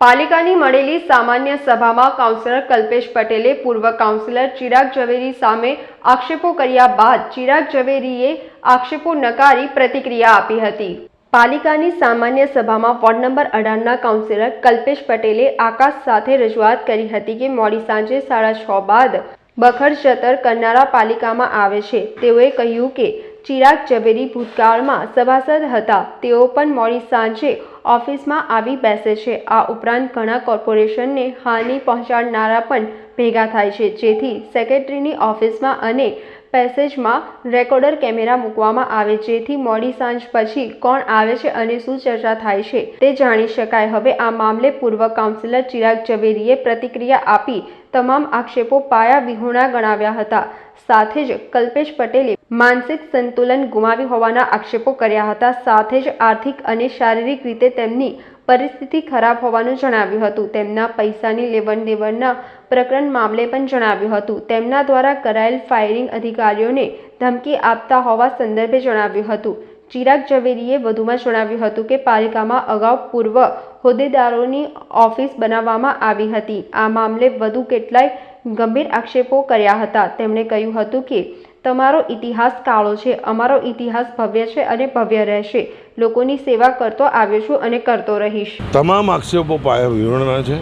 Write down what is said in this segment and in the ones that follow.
પાલિકાની મળેલી સામાન્ય સભામાં કાઉન્સિલર કલ્પેશ પટેલે પૂર્વ કાઉન્સિલર ચિરાગ ઝવેરી સામે આક્ષેપો કર્યા બાદ ચિરાગ ઝવેરીએ આક્ષેપો નકારી પ્રતિક્રિયા આપી હતી. પાલિકાની સામાન્ય સભામાં વોર્ડ નંબર અઢારના કાઉન્સિલર કલ્પેશ પટેલે આકાશ સાથે રજૂઆત કરી હતી કે મોડી સાંજે સાડા છ બાદ બખર જતર કરનારા પાલિકામાં આવે છે. તેઓએ કહ્યું કે ચિરાગ ઝવેરી ભૂતકાળમાં સભાસદ હતા. તેઓ પણ મોડી સાંજે ઓફિસમાં આવી બેસે છે. આ ઉપરાંત ઘણા કોર્પોરેશનને હાનિ પહોંચાડનારા પણ ભેગા થાય છે, જેથી સેક્રેટરીની ઓફિસમાં અને પેસેજમાં રેકોર્ડર કેમેરા મૂકવામાં આવે, જેથી મોડી સાંજ પછી કોણ આવે છે અને શું ચર્ચા થાય છે તે જાણી શકાય. હવે આ મામલે પૂર્વ કાઉન્સિલર ચિરાગ ઝવેરીએ પ્રતિક્રિયા આપી તમામ આક્ષેપો પાયા વિહોણા ગણાવ્યા હતા. સાથે જ કલ્પેશ પટેલે માનસિક સંતુલન ગુમાવી હોવાના આક્ષેપો કર્યા હતા. સાથે જ આર્થિક અને શારીરિક રીતે તેમની પરિસ્થિતિ ખરાબ હોવાનું જણાવ્યું હતું. તેમના પૈસાની લેવડ દેવડના પ્રકરણ મામલે પણ જણાવ્યું હતું. તેમના દ્વારા કરાયેલ ફાયરિંગ અધિકારીઓને ધમકી આપતા હોવા સંદર્ભે જણાવ્યું હતું. ચિરાગ ઝવેરીએ વધુમાં જણાવ્યું હતું કે પાલિકામાં અગાઉ પૂર્વ હોદ્દેદારોની ઓફિસ બનાવવામાં આવી હતી. આ મામલે વધુ કેટલાય ગંભીર આક્ષેપો કર્યા હતા. તેમણે કહ્યું હતું કે તમારો ઇતિહાસ કાળો છે, અમારો ઇતિહાસ ભવ્ય છે અને ભવ્ય રહેશે. લોકોની સેવા કરતો આવ્યો છું અને કરતો રહીશ. તમામ આક્ષેપો પાયા વિવરણના છે.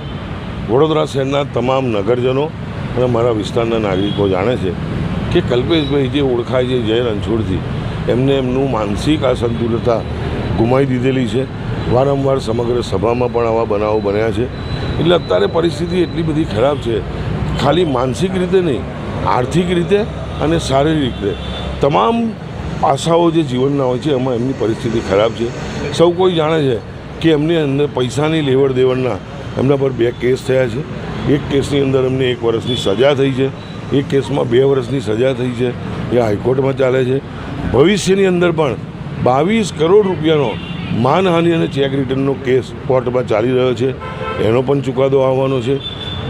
વડોદરા શહેરના તમામ નગરજનો અને મારા વિસ્તારના નાગરિકો જાણે છે કે કલ્પેશભાઈ જે ઓળખાય છે જય રણછોડથી, એમને એમનું માનસિક અસંતુલતા ગુમાવી દીધેલી છે. વારંવાર સમગ્ર સભામાં પણ આવા બનાવો બન્યા છે. એટલે અત્યારે પરિસ્થિતિ એટલી બધી ખરાબ છે. ખાલી માનસિક રીતે નહીં, આર્થિક રીતે અને શારીરિક રીતે. તમામ આશાઓ જે જીવનના હોય છે, એમાં એમની પરિસ્થિતિ ખરાબ છે. સૌ કોઈ જાણે છે કે એમની અંદર પૈસાની લેવડ દેવડના એમના પર બે કેસ થયા છે. એક કેસની અંદર એમને એક વર્ષની સજા થઈ છે. એક કેસમાં બે વર્ષની સજા થઈ છે. એ હાઈકોર્ટમાં ચાલે છે. ભવિષ્યની અંદર પણ બાવીસ કરોડ રૂપિયાનો માનહાનિ અને ચેક રિટર્નનો કેસ કોર્ટમાં ચાલી રહ્યો છે. એનો પણ ચુકાદો આવવાનો છે.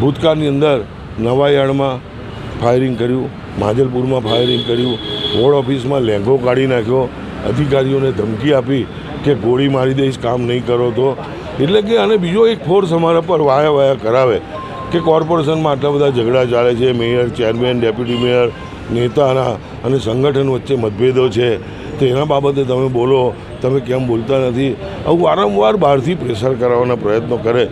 ભૂતકાળની અંદર નવાયાર્ડમાં ફાયરિંગ કર્યું, માજલપુરમાં ફાયરિંગ કર્યું, વોર્ડ ઓફિસમાં લેંઘો કાઢી નાખ્યો, અધિકારીઓને ધમકી આપી કે ગોળી મારી દઈશ, કામ નહીં કરો તો. એટલે કે અને બીજો એક ફોર્સ અમારા પર વાયા વાયા કરાવે કે કોર્પોરેશનમાં આટલા બધા ઝઘડા ચાલે છે, મેયર, ચેરમેન, ડેપ્યુટી મેયર, નેતાના અને સંગઠન વચ્ચે મતભેદો છે. તો એના બાબતે તમે બોલો, તમે કેમ બોલતા નથી? આવું વારંવાર બહારથી પ્રેશર કરાવવાના પ્રયત્નો કરે.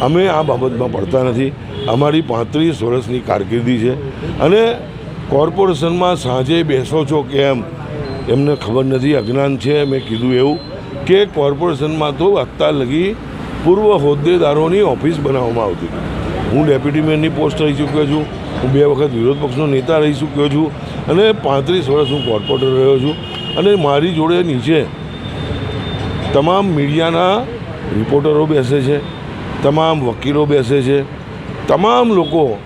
અમે આ બાબતમાં પડતા નથી. અમારી પાંત્રીસ વર્ષની કારકિર્દી છે. અને કોર્પોરેશનમાં સાંજે બેસો છો કેમ? એમને ખબર નથી, અજ્ઞાન છે, મેં કીધું એવું કે કોર્પોરેશનમાં તો અત્યાર લગી પૂર્વ હોદ્દેદારોની ઓફિસ બનાવવામાં આવતી હું ડેપ્યુટી મેયરની પોસ્ટ રહી ચૂક્યો છું, હું બે વખત વિરોધ પક્ષનો નેતા રહી ચૂક્યો છું અને પાંત્રીસ વર્ષ હું કોર્પોરેટર રહ્યો છું. અને મારી જોડે નીચે તમામ મીડિયાના રિપોર્ટરો બેસે છે, તમામ વકીલો બેસે છે તમામ લોકો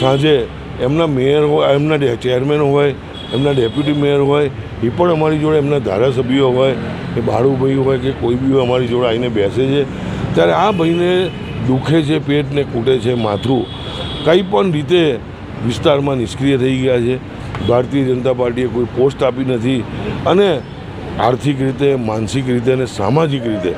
સાંજે એમના મેયર હોય, એમના ચેરમેન હોય, એમના ડેપ્યુટી મેયર હોય, એ પણ અમારી જોડે એમના ધારાસભ્યો હોય, કે બાળુભાઈ હોય, કે કોઈ બી અમારી જોડે આવીને બેસે છે. ત્યારે આ ભાઈને દુખે છે, પેટને કૂટે છે, માથું, કંઈ પણ રીતે વિસ્તારમાં નિષ્ક્રિય થઈ ગયા છે. ભારતીય જનતા પાર્ટીએ કોઈ પોસ્ટ આપી નથી. અને આર્થિક રીતે, માનસિક રીતે અને સામાજિક રીતે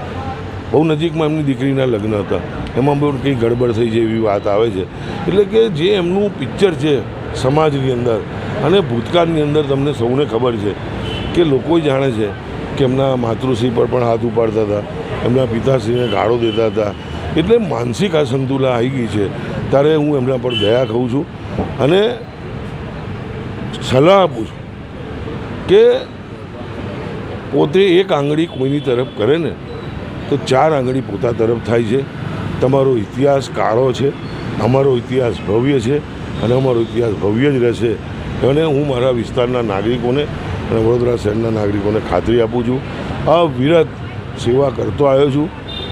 બહુ નજીકમાં એમની દીકરીના લગ્ન હતા. એમાં પણ કંઈ ગડબડ થઈ જાય એવી વાત આવે છે. એટલે કે જે એમનું પિક્ચર છે સમાજની અંદર અને ભૂતકાળની અંદર તમને સૌને ખબર છે કે લોકો જાણે છે કે એમના માતૃશ્રી પર પણ હાથ ઉપાડતા હતા. એમના પિતાશ્રીને ગાળો દેતા હતા. એટલે માનસિક અસંતુલા આવી ગઈ છે. ત્યારે હું એમના પર દયા કહું છું અને સલાહ આપું છું કે પોતે એક આંગળી કોઈની તરફ કરે ને તો ચાર આંગળી પોતા તરફ થાય છે. તમારો ઇતિહાસ કાળો છે, અમારો ઇતિહાસ ભવ્ય છે અને અમારો ઇતિહાસ ભવ્ય જ રહેશે. અને હું મારા વિસ્તારના નાગરિકોને અને વડોદરા શહેરના નાગરિકોને ખાતરી આપું છું. અવિરત સેવા કરતો આવ્યો છું,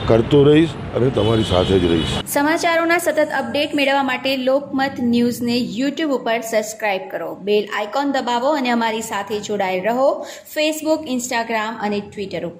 કરતો રહીશ અને તમારી સાથે જ રહીશ. સમાચારોના સતત અપડેટ મેળવવા માટે લોકમત ન્યૂઝને યુટ્યુબ ઉપર સબસ્ક્રાઇબ કરો. બેલ આઇકોન દબાવો અને અમારી સાથે જોડાયેલ રહો. ફેસબુક ઇન્સ્ટાગ્રામ અને ટ્વિટર ઉપર.